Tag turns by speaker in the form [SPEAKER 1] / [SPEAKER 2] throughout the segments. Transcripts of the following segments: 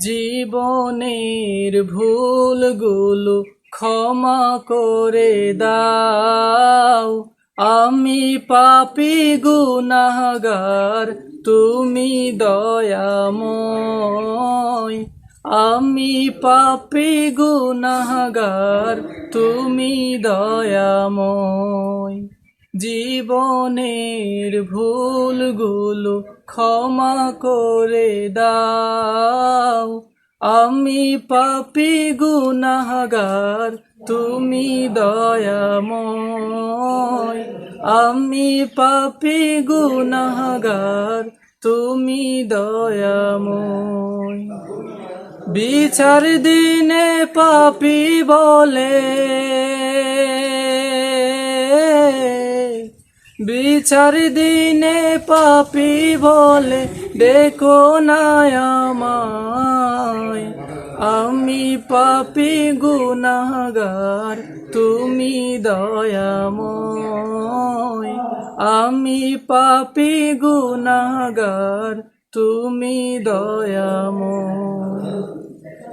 [SPEAKER 1] জীবনের ভুলগুলো ক্ষমা করে দাও। আমি পাপি গুনাহগার, তুমি দয়াময়। আমি পাপি গুনাহগার, তুমি দয়াময়। জীবনের ভুলগুলো ক্ষমা করে দাও। আমি পাপি গুনাহগার, তুমি দয়াময়। আমি পাপি গুনাহগার, তুমি দয়াময়। বিচার দিনে পাপি বলে বিচার দিনে পাপি বলে, দেখো না আমি পাপি গুনাহগার তুমি দয়াময়। আমি পাপি গুনাহগার তুমি দয়াময়।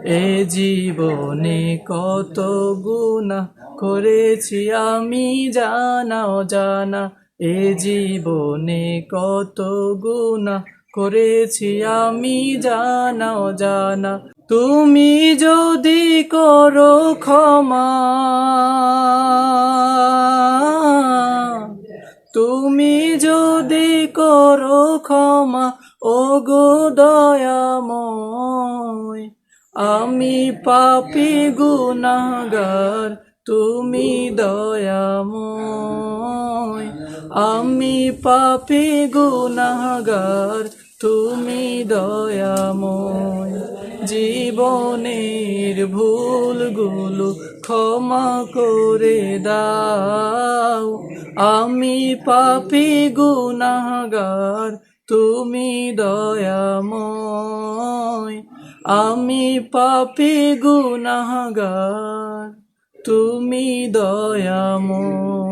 [SPEAKER 1] এ জীবনে কত গুণা করেছি আমি জানা জানা এ জীবনে কত গুণা করেছি আমি জানা জানা তুমি যদি করো ক্ষমা, তুমি যদি করো ক্ষমা ও গো দয়াময়, আমি পাপি গুনাহগার। তুমি দয়াময়, আমি পাপে গুনাহগার, তুমি দয়াময়। জীবনের ভুলগুলো ক্ষমা করে দাও, আমি পাপি গুনাহগার, তুমি দয়াময়, আমি পাপি গুনাহগার। তুমি দয়াময়।